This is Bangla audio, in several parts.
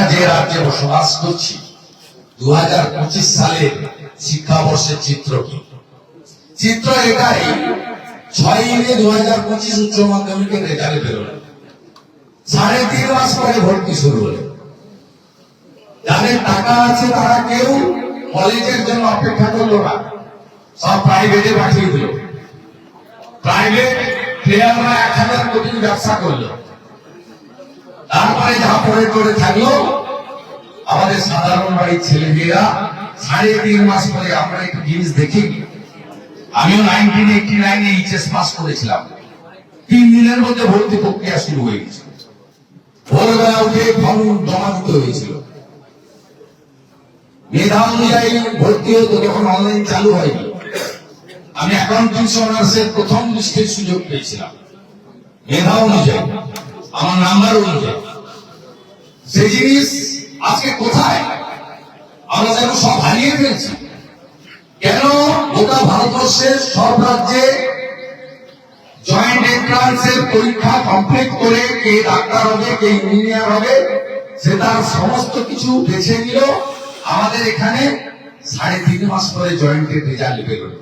আমরা যে রাজ্যে বসবাস করছি দু হাজার পঁচিশ সালের শিক্ষাবর্ষের চিত্র কি? চিত্র এটাই, ছয় মে দু হাজার পঁচিশ উচ্চ মাধ্যমিকের রেজাল্ট বেরোলো। সাড়ে তিন মাস পরে ভর্তি শুরু হলো। যাদের টাকা আছে তারা কেউ কলেজের জন্য অপেক্ষা করল না। সব প্রাইভেটে পাঠিয়ে দিল। প্রাইভেট প্লেয়াররা এক হাজার কোটি ব্যবসা করল। তারপরে যা পরে করে থাকল, আমাদের সাধারণ বাড়ির ছেলে মেয়েরা সাড়ে তিন মাস পরে আমরা একটু জিনিস দেখি। আমিও নাইনটিন এইটি নাইনে এইচএস পাস করেছিলাম। তিন দিনের মধ্যে ভর্তি প্রক্রিয়া শুরু হয়ে গেছে। ভোরবেলা উঠে ফর্ম জমা দিতে হয়েছিল। মেধা অনুযায়ী ভর্তি হতো যখন অনলাইন চালু হয়নি। আমি অ্যাকাউন্টিংস অনার্সের প্রথম লিস্টের সুযোগ পেয়েছিলাম। মেধা অনুযায়ী। আমার নাম্বার অনুযায়ী। জিনিস আজকে কোথায়? আমরা যেন সব হারিয়ে ফেলছি। কেন? গোটা ভারতবর্ষের সব রাজ্যে জয়েন্ট এন্ট্রান্সের পরীক্ষা কমপ্লিট করে কে ডাক্তার হবে, কে ইঞ্জিনিয়ার হবে, সে তার সমস্ত কিছু বেছে নিল। আমাদের এখানে সাড়ে তিন মাস পরে জয়েন্টের রেজাল্ট বেরোলো।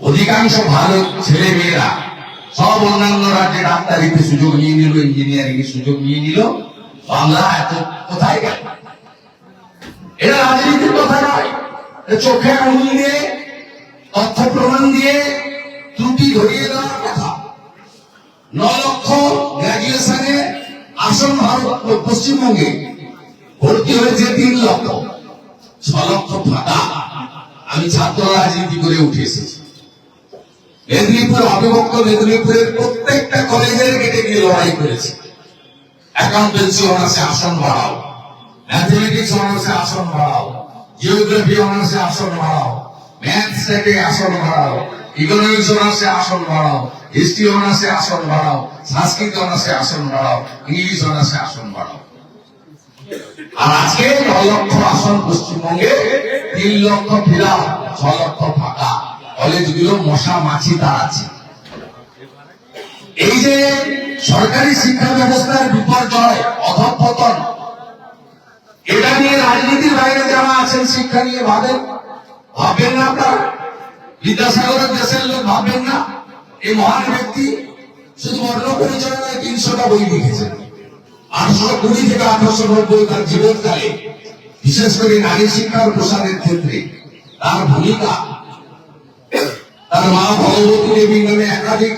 অধিকাংশ ভালো ছেলে মেয়েরা সব অন্যান্য রাজ্যে ডাক্তারিতে সুযোগ নিয়ে নিল ইঞ্জিনিয়ারিং এর সুযোগ নিয়ে নিল। বাংলা এত কোথায় গেল? এটা রাজনীতির কথা নয়। চোখে আঙুল দিয়ে তথ্য প্রমাণ দিয়ে ত্রুটি ধরিয়ে দেওয়ার কথা। ন লক্ষ গ্রাজুয়েশনে আসন ভারত পশ্চিমবঙ্গে ভর্তি হয়েছে তিন লক্ষ। ছ লক্ষ ফাঁকা। আমি ছাত্র রাজনীতি করে উঠে এসেছি। মেদিনীপুর অবিভক্ত মেদিনীপুরের প্রত্যেকটা কলেজের গেটে গিয়ে লড়াই করেছে। অ্যাকাউন্টেন্সি অনার্সে আসন বাড়াও। ম্যাথমেটিক্স অনার্সে আসন বাড়াও। জিওগ্রাফি অনার্সে আসন বাড়াও। আসন বাড়াও। ইকোনমিক্স অনার্সে আসন বাড়াও। হিস্ট্রি অনার্সে আসন বাড়াও। সংস্কৃত অনার্সে আসন বাড়াও। ইংলিশ অনার্সে আসন বাড়াও। আর আজকে ন লক্ষ আসন পশ্চিমবঙ্গে তিন লক্ষ ফিরা ছ লক্ষ ফাঁকা। কলেজগুলো মশা, মাছি আছে। এই যে সরকারি শিক্ষা ব্যবস্থার বিপর্যয়, অধঃপতন, এটা নিয়ে রাজনীতির বাইরে যারা আছেন, শিক্ষা নিয়ে ভাবেন? ভাববেন না আপনারা? বিদ্যাসাগরের দেশের লোক ভাববেন না? এই মহান ব্যক্তি শুধু বর্ণ পরিচয় নয়, তিনশোটা বই লিখেছেন। আঠারোশো কুড়ি থেকে আঠারোশো নব্বই তার জীবনকালে, বিশেষ করে নারী শিক্ষার প্রসারের ক্ষেত্রে, তার ভূমিকা তার মা ভগবতী দেবী নামে একাধিক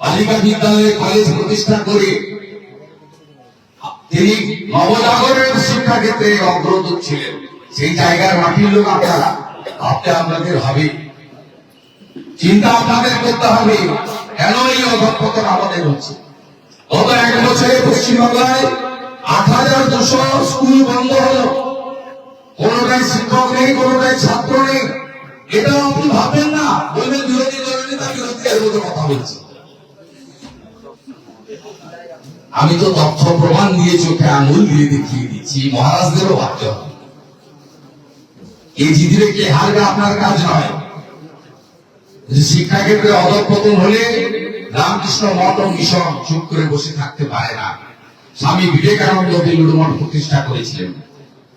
বালিকা বিদ্যালয়ে কলেজ প্রতিষ্ঠা করে তিনি ছিলেন। সেই জায়গার মাটির লোক আপনারা, ভাবতে আপনাদের হবে। চিন্তা আপনাদের করতে হবে, কেন এই অধপতন আমাদের হচ্ছে? গত এক বছরে পশ্চিমবাংলায় আট হাজার দুশো স্কুল বন্ধ হলো। কোনোটাই শিক্ষক নেই কোনোটাই ছাত্র নেই। এটা আপনি ভাববেন না। বলবেন, বিরোধী দলের নেতা বিরোধীদের মতো কথা বলছে। আমি তো তথ্য প্রমাণ দিয়ে চোখে আঙুল দিয়ে দেখিয়ে দিচ্ছি, মহারাজদেরও ভাবতে এই জিদিরে কে হারবে আপনার কাজ নয়। যদি শিক্ষাক্ষেত্রে অধঃপতন হলে রামকৃষ্ণ ও মিশন চুপ করে বসে থাকতে পারে না। স্বামী বিবেকানন্দ বেলুড় মঠ প্রতিষ্ঠা করেছিলেন।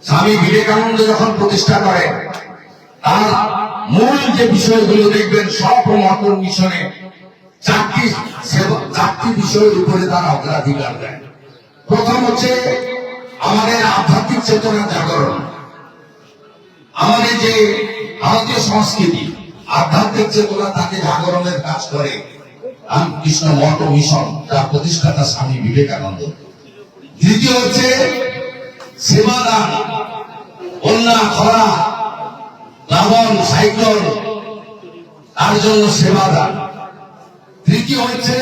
স্বামী বিবেকানন্দ যখন প্রতিষ্ঠা করেন, তার মূল যে বিষয়গুলো দেখবেন, সব মঠ মিশনে চারটি চারটি বিষয়ের উপরে তারা অগ্রাধিকার দেয়। প্রথম হচ্ছে আমাদের আধ্যাত্মিক চেতনা জাগরণ। আমাদের যে ভারতীয় সংস্কৃতি, আধ্যাত্মিক চেতনা তাকে জাগরণের কাজ করে। রামকৃষ্ণ ও মিশন, তার প্রতিষ্ঠাতা স্বামী বিবেকানন্দ। দ্বিতীয় হচ্ছে সেবাদান বন্যা, খরা প্লাবন, সাইক্লোন, তার জন্য সেবাদান। তৃতীয় হচ্ছে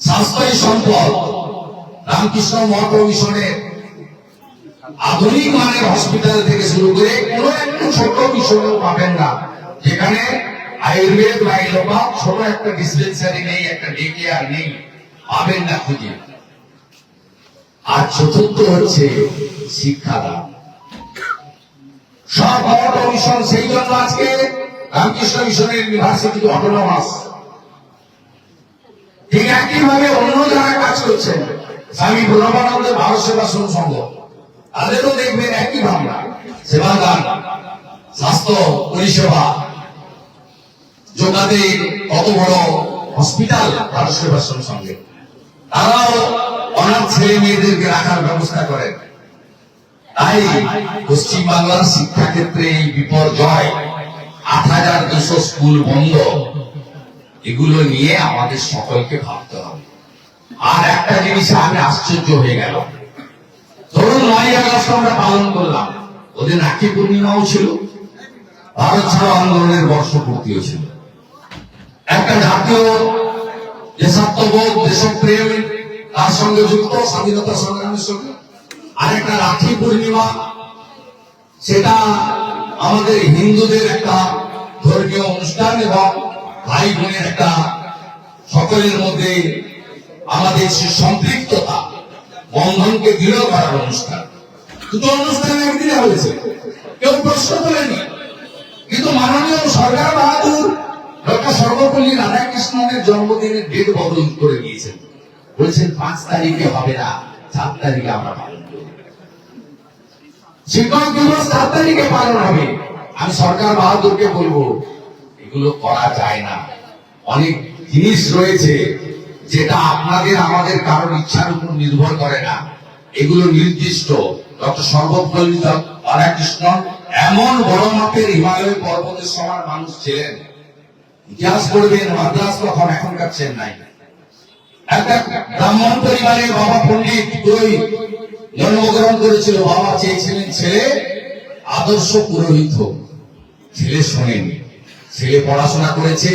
স্বাস্থ্যই সম্পদ। রামকৃষ্ণ ও মিশনের আধুনিক মানের হসপিটাল থেকে শুরু করে কোন একটা ছোট মিশনও পাবেন না। যেখানে আয়ুর্বেদ বা এলোপাথ ছোট একটা ডিসপেন্সারি নেই, একটা ডে কেয়ার নেই, পাবেন না খুঁজে। আর চতুর্থ হচ্ছে শিক্ষাদান। সব সংঘ তাদেরও দেখবেন একই ভাবনা সেবাদান স্বাস্থ্য, পরিষেবা যোগাদের কত বড় হসপিটাল ভারত সেবাশ্রম সঙ্গে। তারাও অনাথ ছেলে মেয়েদেরকে রাখার ব্যবস্থা করেন। তাই পশ্চিম বাংলার শিক্ষা ক্ষেত্রে এই বিপর্যয় আট হাজার দুশো স্কুল বন্ধ। এগুলো নিয়ে আমাদের সকলকে ভাবতে হবে। আর একটা জিনিস আমি আশ্চর্য হয়ে গেল। ধরুন নয় আগস্ট আমরা পালন করলাম। ওদের রাখি পূর্ণিমাও ছিল। ভারত ছাড়ো আন্দোলনের বর্ষপূর্তিও ছিল। একটা জাতীয় দেশাত্মবোধ দেশপ্রেম তার সঙ্গে যুক্ত স্বাধীনতা সংগ্রামের সঙ্গে। আরেকটা রাখি পূর্ণিমা সেটা আমাদের হিন্দুদের একটা ধর্মীয় অনুষ্ঠান এবং ভাই বোনের একটা সকলের মধ্যে আমাদের সে সম্পৃক্ততা, বন্ধনকে দৃঢ় করার অনুষ্ঠান। দুটো অনুষ্ঠান একদিনে হয়েছে। কেউ প্রশ্ন তোলেনি। কিন্তু মাননীয় সরকার বাহাদুর ডক্টর সর্বপল্লী রাধাকৃষ্ণনের জন্মদিনের ডেট বদল করে দিয়েছেন। বলছেন, পাঁচ তারিখে হবে না, সাত তারিখে আমরা করব শিক্ষক দিবস চার তারিখে পালন হবে। আমি সরকার বাহাদুরকে বলব, এগুলো করা যায় না। অনেক জিনিস রয়েছে যেটা আপনাদের, আমাদের কারোর ইচ্ছার উপর নির্ভর করে না। এগুলো নির্দিষ্ট। ডক্টর সর্বপল্লী রাধাকৃষ্ণ এমন বড় মাপের হিমালয় পর্বতের সমান মানুষ ছিলেন। ইতিহাস পড়বেন, মাদ্রাস তখন এখনকার চেন্নাই। একটা ব্রাহ্মণ পরিবারের বাবা পণ্ডিত জন্মগ্রহণ করেছিল, বাবা চেয়েছিলেন ছেলে, আদর্শ পুরোহিত। ছেলে শোনেনি। ছেলে পড়াশোনা করেছে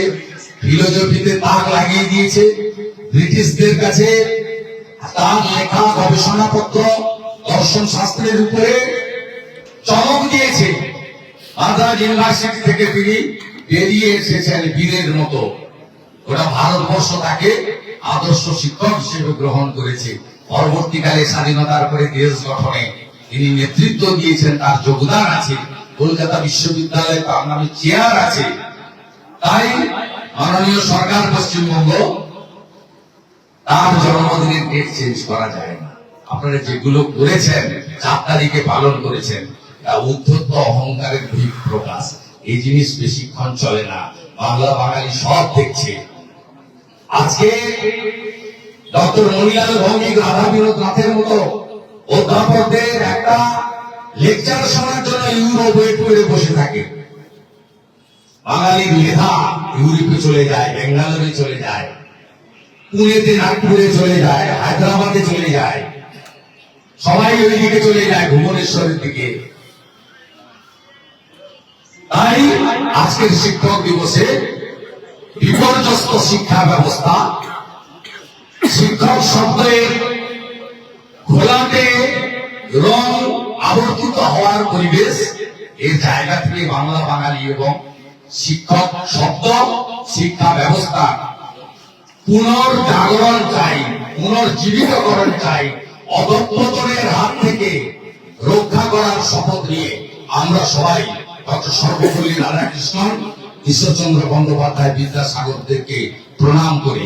ফিলোজফিতে তাক লাগিয়ে দিয়েছে, ব্রিটিশদের কাছে তার লেখা গবেষণাপত্র, দর্শন শাস্ত্রের উপরে চমক দিয়েছে। মাদ্রাজ ইউনিভার্সিটি থেকে তিনি বেরিয়ে এসেছেন বীরের মতো। গোটা ভারতবর্ষ তাকে আদর্শ শিক্ষক হিসেবে গ্রহণ করেছে। পরবর্তীকালে স্বাধীনতার পরে দেশ গঠনে তিনি নেতৃত্ব দিয়েছেন, তার যোগদান আছে। কলকাতা বিশ্ববিদ্যালয়ে তার নামে চেয়ার আছে। তাই মাননীয় সরকার পশ্চিমবঙ্গ, তার জন্মদিনের ডেট চেঞ্জ করা যায় না। আপনারা যেগুলো করেছেন, চার তারিখে পালন করেছেন উদ্ধত্ত অহংকারের বহিঃ প্রকাশ। এই জিনিস বেশিক্ষণ চলে না। বাংলা বাঙালি সব দেখছে। আজকে ডক্টর মনিলাল ভৌমিক রাধা বিনোদ নাথের মতো অধ্যাপকদের একটা লেকচার শোনার জন্য ইউরোপ ওয়েট করে বসে থাকে। বাঙালির মেধা ইউরোপে চলে যায় বেঙ্গালোরে চলে যায়, পুনেতে নাগপুরে চলে যায়, হায়দ্রাবাদে চলে যায়, সবাই ওই দিকে চলে যায় ভুবনেশ্বরের দিকে। তাই আজকের শিক্ষক দিবসে বিপর্যস্ত শিক্ষা ব্যবস্থা শিক্ষক শব্দের ঘোলাটে রং আবর্তিত হওয়ার পরিবেশ এর জায়গা থেকে বাংলা, বাঙালি এবং শিক্ষক শব্দ শিক্ষা ব্যবস্থা পুনর্জাগরণ চাই, পুনর্জীবিতকরণ চাই, অধঃপতনের হাত থেকে রক্ষা করার শপথ নিয়ে আমরা সবাই ডক্টর সর্বপল্লী রাধাকৃষ্ণন ঈশ্বরচন্দ্র বন্দ্যোপাধ্যায় বিদ্যাসাগরদেরকে প্রণাম করে।